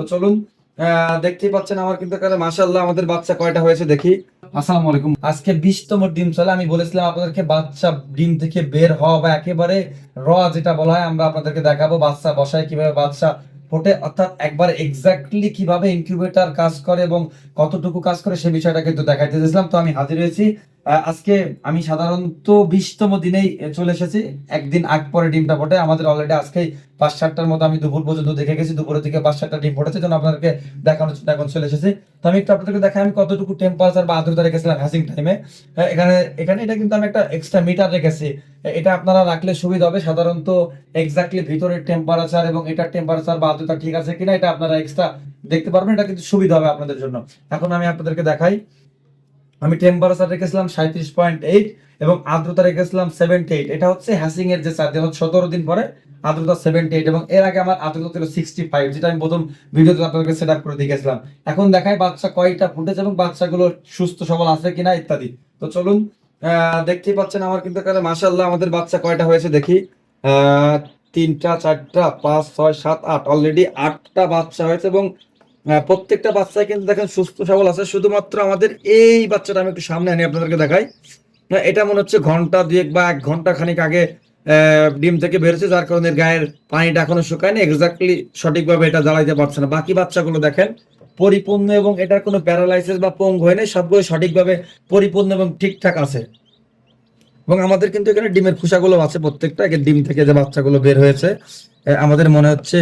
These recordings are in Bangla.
তো চলুন দেখতেই পাচ্ছেন আমার কিন্তু এখানে মাশাল্লাহ আমাদের বাচ্চা কয়টা হয়েছে দেখি। আসসালামু আলাইকুম। আজকে বিশতম ডিম চলে আমি বলেছিলাম আপনাদেরকে বাচ্চা ডিম থেকে বের হওয়া বা একেবারে র যেটা বলা হয় আমরা আপনাদেরকে দেখাবো বাচ্চা বসায় কীভাবে বাচ্চা ফোটে অর্থাৎ একবার এক্স্যাক্টলি কীভাবে ইনকিউবেটর কাজ করে এবং কতটুকু কাজ করে সে বিষয়টা কিন্তু দেখাইতে দিয়েছিলাম তো আমি হাজির হয়েছি। আজকে আমি সাধারণত বিশতম দিনেই চলে এসেছি। একদিন আগ পরে ডিমটা ফোটে। আমাদের অলরেডি আজকে পাঁচ সাতটার মতো আমি দুপুর পর্যন্ত দেখে গেছি। দুপুরের দিকে পাঁচ সাতটা ডিম ফুটেছে জন্য আপনাদেরকে দেখানোর জন্য এখন চলে এসেছি। তো আমি একটু আপনাদেরকে দেখাই, আমি কতটুকু টেম্পারেচার বা আর্দ্রতা রেখেছিলাম হ্যাসিং টাইমে এখানে এখানে এটা কিন্তু আমি একটা এক্সট্রা মিটার রেখেছি। এটা আপনারা রাখলে সুবিধা হবে। সাধারণত এক্স্যাক্টলি ভিতরের টেম্পারেচার এবং এটার টেম্পারেচার বা আর্দ্রতা ঠিক আছে কিনা, এটা আপনারা এক্সট্রা দেখতে পারবেন। এটা কিন্তু সুবিধা হবে আপনাদের জন্য। এখন আমি আপনাদেরকে দেখাই। আমি টেম্পারেচার রেখেছিলাম সাঁত্রিশ পয়েন্ট এইট এবং আর্দ্রতা রেখেছিলাম সেভেন্টি এইট এটা হচ্ছে হ্যাসিং এর যে চার্জ যেমন সতেরো দিন পরে আর্দ্রতা সেভেন্টি এইট এবং এর আগে আমার আর্দ্রতা ছিল সিক্সটি ফাইভ যেটা আমি প্রথম ভিডিওতে আপনাদেরকে সেট আপ করে দেখেছিলাম। এখন দেখাই বাচ্চা কয়টা ফুটেছে এবং বাচ্চাগুলো সুস্থ, সবল আছে কিনা ইত্যাদি। তো চলুন দেখতেই পাচ্ছেন আমার কিন্তু এখানে মাসাল্লাহ আমাদের বাচ্চা কয়টা হয়েছে দেখি। তিনটা, চারটা, পাঁচ, ছয়, সাত, আট। অলরেডি আটটা বাচ্চা হয়েছে এবং প্রত্যেকটা বাচ্চাই কিন্তু দেখেন সুস্থ সবল আছে। শুধুমাত্র আমাদের এই বাচ্চাটা আমি একটু সামনে আনি আপনাদেরকে দেখাই। না, এটা মনে হচ্ছে ঘণ্টা দুয়েক বা এক ঘণ্টা খানিক আগে ডিম থেকে বেরোছে যার কারণে গায়ের পানিটা এখনও শুকায়নি। এক্স্যাক্টলি সঠিকভাবে এটা জ্বালাইতে পারছে না। বাকি বাচ্চাগুলো দেখেন পরিপূর্ণ এবং এটার কোনো প্যারালাইসিস বা পঙ্গ হয়নি সবগুলো সঠিকভাবে পরিপূর্ণ এবং ঠিকঠাক আছে। এবং আমাদের কিন্তু এখানে ডিমের খোসাগুলো আছে প্রত্যেকটা। ডিম থেকে যে বাচ্চাগুলো বের হয়েছে আমাদের মনে হচ্ছে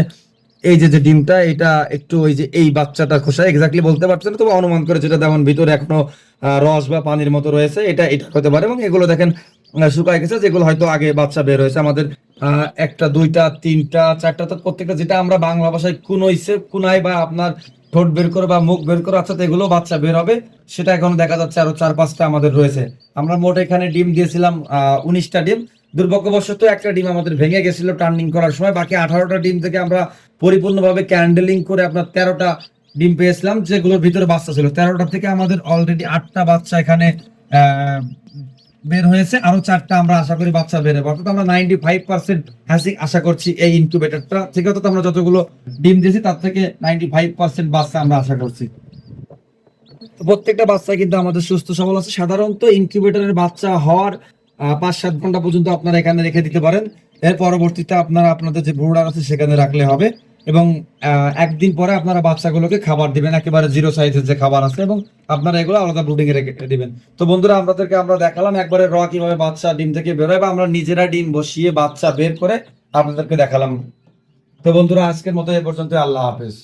এই যে যে ডিমটা, এটা একটু ওই যে এই বাচ্চাটা খোসা এক্স্যাক্টলি বলতে পারছে না, তবে অনুমান করে যেটা যেমন ভিতরে এখনও রস বা পানির মতো রয়েছে, এটা এটা হতে পারে। এবং এগুলো দেখেন শুকায় গেছে, যেগুলো হয়তো আগে বাচ্চা বের হয়েছে। আমাদের একটা, দুইটা, তিনটা, চারটা, তো প্রত্যেকটা যেটা আমরা বাংলা ভাষায় কুনইছে কুনাই বা আপনার ঠোঁট বের করে বা মুখ বের করে আচ্ছা এগুলো বাচ্চা বের হবে। সেটা এখন দেখা যাচ্ছে আরও চার পাঁচটা আমাদের রয়েছে। আমরা মোট এখানে ডিম দিয়েছিলাম উনিশটা ডিম। দুর্ভাগ্যবশত একটা ডিম আমাদের ভেঙে গেছিল টার্নিং করার সময়। বাকি আঠারোটা ডিম থেকে আমরা পরিপূর্ণভাবে ক্যান্ডেলিং করে আপনার তেরোটা ডিম পেয়েছিলাম, যেগুলোর ভিতরে বাচ্চা ছিল। তেরোটা থেকে আমাদের অলরেডি আটটা বাচ্চা এখানে বের হয়েছে। আরও চারটা আমরা আশা করি বাচ্চা বের হবে। অর্থাৎ আমরা নাইনটি ফাইভ পার্সেন্ট হ্যাসিং আশা করছি এই ইনকিউবেটরটা থেকে অর্থাৎ আমরা যতগুলো ডিম দিয়েছি, তার থেকে নাইনটি ফাইভ পার্সেন্ট বাচ্চা আমরা আশা করছি। প্রত্যেকটা বাচ্চা কিন্তু আমাদের সুস্থ সবল আছে। সাধারণত ইনকিউবেটরের বাচ্চা হওয়ার পাঁচ, সাত ঘণ্টা পর্যন্ত আপনারা এখানে রেখে দিতে পারেন। এর পরবর্তীতে আপনারা আপনাদের যে ব্রুডার আছে সেখানে রাখলে হবে এবং একদিন পরে আপনারা বাচ্চাগুলোকে খাবার দিবেন, একেবারে জিরো সাইজের যে খাবার আছে এবং আপনারা এগুলো আলাদা ব্রুডিং এ রেখে দিবেন। তো বন্ধুরা, আপনাদেরকে আমরা দেখালাম একবারে র কীভাবে বাচ্চা ডিম থেকে বেরোয় বা আমরা নিজেরা ডিম বসিয়ে বাচ্চা বের করে আপনাদেরকে দেখালাম। তো বন্ধুরা, আজকের মতো এ পর্যন্ত আল্লাহ হাফেজ।